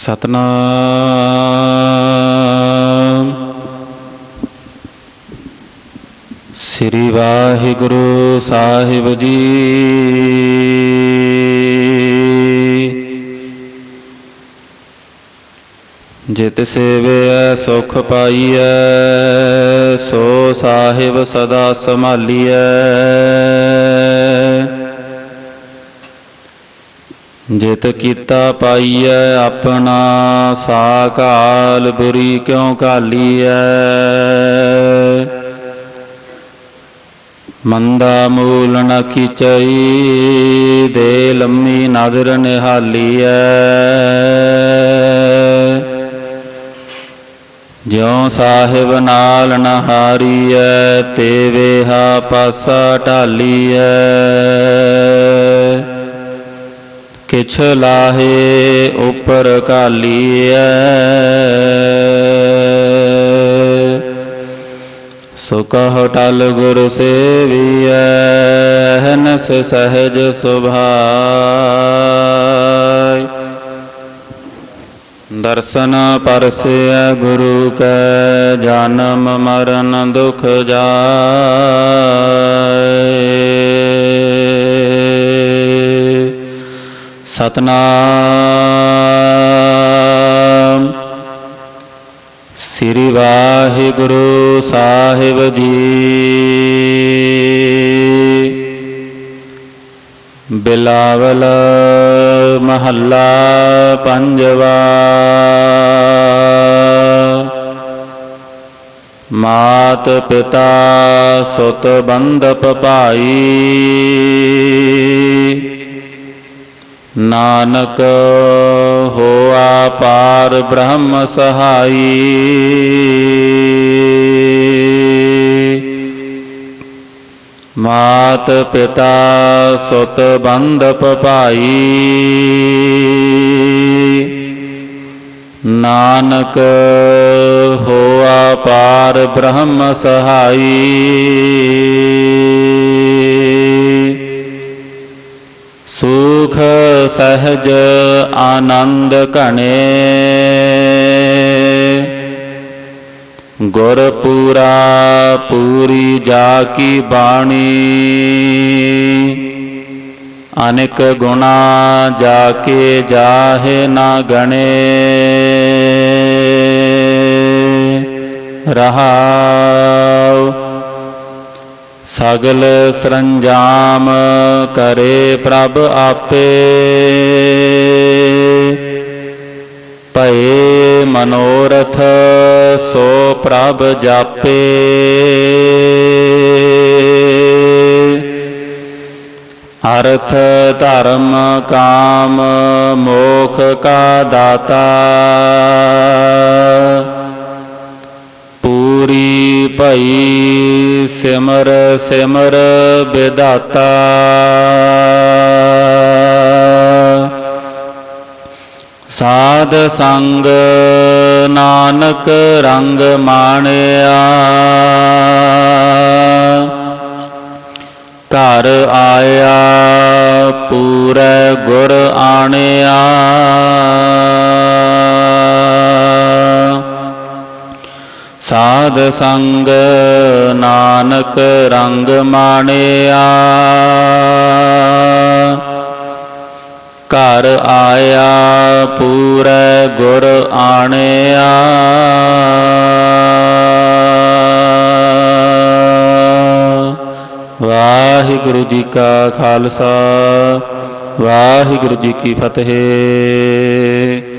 ਸਤਨਾਮ। ਸ੍ਰੀ ਵਾਹਿਗੁਰੂ ਸਾਹਿਬ ਜੀ। ਜਿਤ ਸੇਵਿਐ ਸੁਖ ਪਾਈਐ ਸੋ ਸਾਹਿਬ ਸਦਾ ਸੰਭਾਲੀਐ। ਜਿਤ ਕੀਤਾ ਪਾਈਐ ਆਪਣਾ ਸਾਕਾਲ, ਬੁਰੀ ਕਿਉ ਕਾਲੀਐ ਮੰਦਾ ਮੂਲ ਨ ਕੀਚਈ ਦੇ ਲੰਮੀ ਨਦਰ ਨਿਹਾਲੀਐ। ਜਿਉ ਸਾਹਿਬ ਨਾਲ ਨ ਤੇ ਵੇਹਾ ਪਾਸਾ ਢਾਲੀਐ। ਕਿਛ ਲਾਹੇ ਉਪਰ ਕਾਲੀਐ ਸੋ ਕਹ ਟਲ ਗੁਰ ਸੇਵੀਐ ਹਨਸ ਸਹਜ ਸੁਭਾਈ ਦਰਸ਼ਨ ਪਰਸੈ ਗੁਰੂ ਕੈ, ਜਨਮ ਮਰਨ ਦੁਖ ਜਾਏ ਸਤਨਾਮ। ਸ੍ਰੀ ਵਾਹਿਗੁਰੂ ਸਾਹਿਬ ਜੀ। ਬਿਲਾਵਲ ਮਹੱਲਾ ਪੰਜਵਾ। ਮਾਤ ਪਿਤਾ ਸੁਤ ਬੰਧਪ ਭਾਈ। ਨਾਨਕ, ਹੋਆ ਪਾਰ ਬ੍ਰਹਮ ਸਹਾਈ। ਮਾਤ ਪਿਤਾ ਸੁਤ ਬੰਧਪ ਭਾਈ। ਨਾਨਕ, ਹੋਆ ਪਾਰ ਬ੍ਰਹਮ ਸਹਾਈ। ਸਹਜ ਆਨੰਦ ਘਣੇ। ਗੁਰ ਪੂਰਾ ਪੂਰੀ ਜਾ ਕੀ ਬਾਣੀ। ਅਨੇਕ ਗੁਣਾ ਜਾ ਕੇ ਜਾਹੇ ਨਾ ਗਣੇ। ਰਹਾਉ ਸਗਲ ਸਰੰਜਾਮ ਕਰੇ ਪ੍ਰਭ ਆਪੇ। ਭਏ ਮਨੋਰਥ ਸੋ ਪ੍ਰਭ ਜਾਪੇ। ਅਰਥ ਧਰਮ ਕਾਮ ਮੋਖ ਕਾ ਦਾਤਾ। ਪੂਰੀ ਭਈ ਸਿਮਰ ਸਿਮਰ ਵਿਦਾਤਾ ਸਾਧ ਸੰਗ ਨਾਨਕ ਰੰਗ ਮਾਣਿਆ। ਘਰ ਆਇਆ ਪੂਰੇ ਗੁਰ ਆਣੇ ਸਾਧ ਸੰਗ ਨਾਨਕ ਰੰਗ ਮਾਣਿਆ। ਘਰ ਆਇਆ, ਪੂਰੇ ਗੁਰ ਆਣਿਆ। ਵਾਹਿਗੁਰੂ ਜੀ ਕਾ ਖਾਲਸਾ, ਵਾਹਿਗੁਰੂ ਜੀ ਕੀ ਫਤਿਹ।